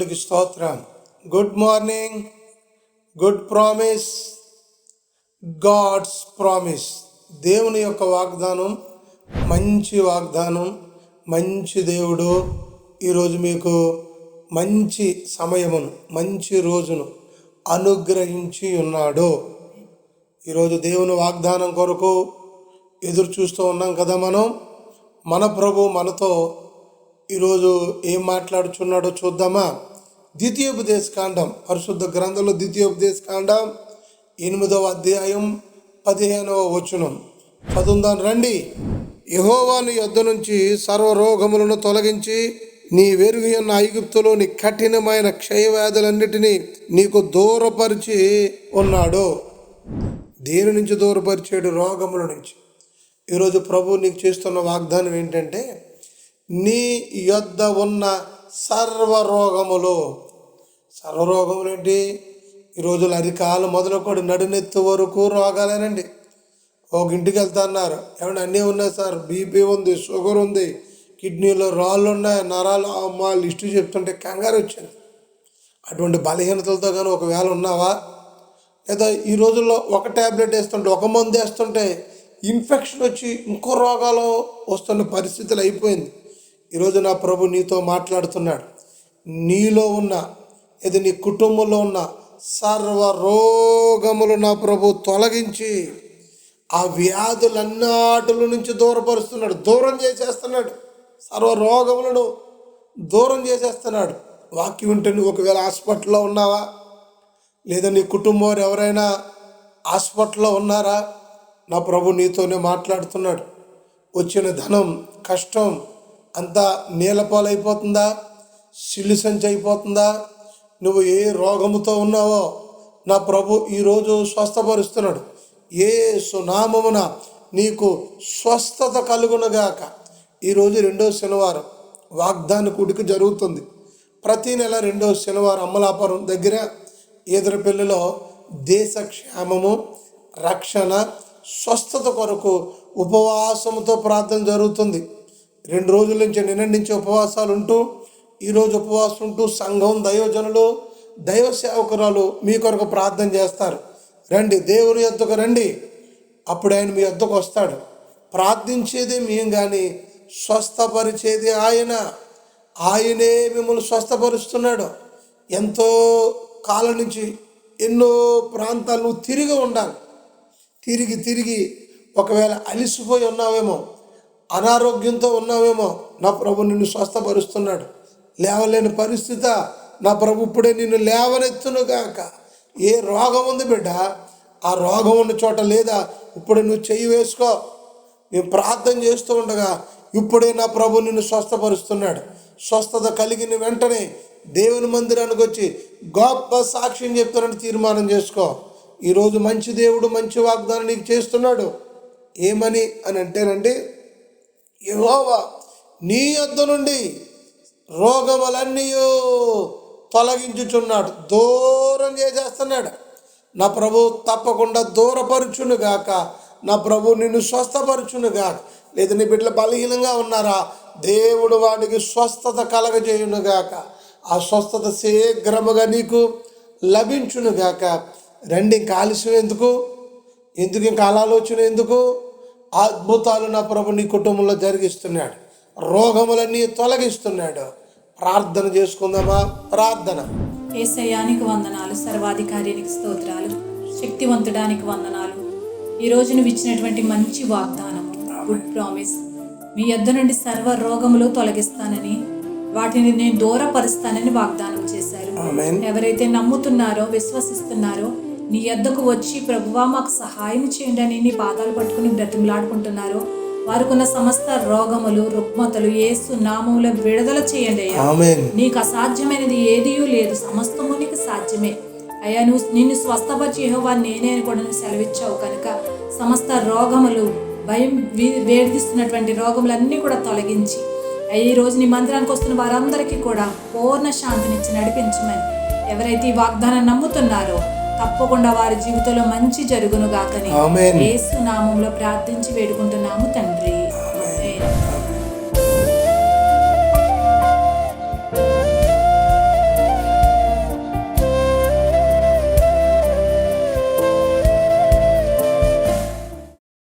దేవునికి స్తోత్రం. Good morning good promise God's promise దేవుని యొక్క వాగ్దానం మంచి వాగ్దానం మంచి దేవుడు ఈరోజు మీకు మంచి సమయమును మంచి రోజును అనుగ్రహించి ఉన్నాడు. ఈరోజు దేవుని వాగ్దానం కొరకు ఎదురు చూస్తూ ఉన్నాం కదా మనం. మన ప్రభు మనతో ఈరోజు ఏం మాట్లాడుచున్నాడో చూద్దామా? ద్వితీయోపదేశ కాండం పరిశుద్ధ గ్రంథంలో ద్వితీయోపదేశ కాండం ఎనిమిదవ అధ్యాయం పదిహేనవ వచనం. చదువుదాను రండి. యహోవాని యొద్ద నుంచి సర్వరోగములను తొలగించి నీ వెరుగు ఉన్న ఐగుప్తులోని కఠినమైన క్షయవ్యాధులన్నిటినీ నీకు దూరపరిచి ఉన్నాడు. దేని నుంచి దూరపరిచాడు? రోగముల నుంచి. ఈరోజు ప్రభు నీకు చేస్తున్న వాగ్దానం ఏంటంటే నీ యొద్ద ఉన్న సర్వరోగములు. సర్వరోగములు ఏంటి ఈ రోజులు అరికాలు మొదలుకొని నడునెత్తు వరకు రోగాలేనండి. ఒక ఇంటికి వెళ్తా అన్నారు ఏమన్నా అన్నీ ఉన్నాయి సార్? బీపీ ఉంది షుగర్ ఉంది కిడ్నీలో రాళ్ళు ఉన్నాయి నరాలు అమ్మ లిస్టు చెప్తుంటే కంగారు వచ్చింది. అటువంటి బలహీనతలతో కానీ ఒకవేళ ఉన్నావా? లేదా ఈ రోజుల్లో ఒక ట్యాబ్లెట్ వేస్తుంటే ఒక మందు వేస్తుంటే ఇన్ఫెక్షన్ వచ్చి ఇంకో రోగాలు వస్తున్న పరిస్థితులు అయిపోయింది. ఈరోజు నా ప్రభు నీతో మాట్లాడుతున్నాడు. నీలో ఉన్న ఇది నీ కుటుంబంలో ఉన్న సర్వ రోగములు నా ప్రభు తొలగించి ఆ వ్యాధులన్నిటిల నుంచి దూరపరుస్తున్నాడు. దూరం చేసేస్తున్నాడు. సర్వ రోగములను దూరం చేసేస్తున్నాడు. వాక్యం ఉంటే నువ్వు ఒకవేళ హాస్పిటల్లో ఉన్నావా? లేదా నీ కుటుంబం వారు ఎవరైనా హాస్పిటల్లో ఉన్నారా? నా ప్రభు నీతోనే మాట్లాడుతున్నాడు. వచ్చిన ధనం కష్టం అంతా నీలపాలైపోతుందా? సిల్లు సంచి అయిపోతుందా నువ్వు ఏ రోగముతో ఉన్నావో నా ప్రభు ఈరోజు స్వస్థపరుస్తున్నాడు. ఏ సునామమున నీకు స్వస్థత కలుగునగాక. ఈరోజు రెండో శనివారం. వాగ్దాన కూడిక జరుగుతుంది. ప్రతి నెల రెండో శనివారం అమలాపురం దగ్గర ఈదరపల్లిలో దేశ క్షేమము రక్షణ స్వస్థత కొరకు ఉపవాసముతో ప్రార్థన జరుగుతుంది. రెండు రోజుల నుంచి నిన్న నుంచి ఉపవాసాలు ఉంటూ ఈరోజు ఉపవాసం ఉంటూ సంఘం దైవజనులు దైవ సేవకురాలు మీ కొరకు ప్రార్థన చేస్తారు. రండి దేవుని యొద్దకు రండి. అప్పుడు ఆయన మీ యొద్దకు వస్తాడు. ప్రార్థించేది మేము కానీ స్వస్థపరిచేది ఆయన. ఆయనే మిమ్మల్ని స్వస్థపరుస్తున్నాడు. ఎంతో కాలం నుంచి ఎన్నో ప్రాంతాలు తిరిగి ఉండాలి. తిరిగి తిరిగి ఒకవేళ అలిసిపోయి ఉన్నావేమో అనారోగ్యంతో ఉన్నావేమో నా ప్రభు నిన్ను స్వస్థపరుస్తున్నాడు. లేవలేని పరిస్థితి నా ప్రభు ఇప్పుడే నిన్ను లేవనెత్తును గాక. ఏ రోగం ఉంది బిడ్డ? ఆ రోగం ఉన్న చోట లేదా? ఇప్పుడే నువ్వు చెయ్యి వేసుకో. నేను ప్రార్థన చేస్తూ ఉండగా ఇప్పుడే నా ప్రభు నిన్ను స్వస్థపరుస్తున్నాడు. స్వస్థత కలిగిన వెంటనే దేవుని మందిరానికి వచ్చి గొప్ప సాక్ష్యం చెప్తానని తీర్మానం చేసుకో. ఈరోజు మంచి దేవుడు మంచి వాగ్దానం నీకు చేస్తున్నాడు. ఏమని అని అంటేనండి యహోవా నీ యొద్ద నుండి రోగములన్నీ తొలగించుచున్నాడు దూరం చేసేస్తున్నాడు. నా ప్రభు తప్పకుండా దూరపరుచును గాక. నా ప్రభు నిన్ను స్వస్థపరుచును గాక. లేదా నీ బిడ్డలు బలహీనంగా ఉన్నారా? దేవుడు వాడికి స్వస్థత కలగజేయును గాక. ఆ స్వస్థత శీఘ్రముగా నీకు లభించును గాక. రండి ఇంకా ఆలస్యం ఎందుకు? ఎందుకు ఇంకా ఆలోచన ఎందుకు? అద్భుతాలు నా ప్రభు నీ కుటుంబంలో జరిగిస్తున్నాడు. రోగములన్నీ తొలగిస్తున్నాడు. ప్రార్థన చేసుకుందామా? ప్రార్థన. ఏసయానికి వందనాలు సర్వాధికారికి స్తోత్రాలు శక్తివంతుడానికి వందనాలు. ఈ రోజు నువ్వు ఇచ్చినటువంటి మంచి వాగ్దానం గుడ్ ప్రామిస్. మీ యొద్ద నుండి సర్వ రోగములు తొలగిస్తానని వాటిని నేను దూరపరుస్తానని వాగ్దానం చేశారు. ఎవరైతే నమ్ముతున్నారో విశ్వసిస్తున్నారో నీ యొద్దకు వచ్చి ప్రభువా మాకు సహాయం చేయండి అని నీ పాదాలు పట్టుకుని బ్రతిమలాడుకుంటున్నారో వారికున్న సమస్త రోగములు రుగ్మతలు ఏసు నామములో విడుదల చేయండి అయ్యా. నీకు అసాధ్యమైనది ఏదీ లేదు సమస్తము నీకు సాధ్యమే. అయ్యా నువ్వు నిన్ను స్వస్థపరిచి యెహోవా నేనే అని కూడా నువ్వు సెలవిచ్చావు కనుక సమస్త రోగములు భయం వేధిస్తున్నటువంటి రోగములన్నీ కూడా తొలగించి ఈ రోజు నీ మందిరానికి వస్తున్న వారందరికీ కూడా పూర్ణ శాంతినిచ్చి నడిపించమని ఎవరైతే ఈ వాగ్దానం నమ్ముతున్నారో తప్పకుండా వారి జీవితంలో మంచి జరుగును గాకని ఆమెన్. యేసు నామంలో ప్రార్థించి వేడుకుంటున్నాము తండ్రి.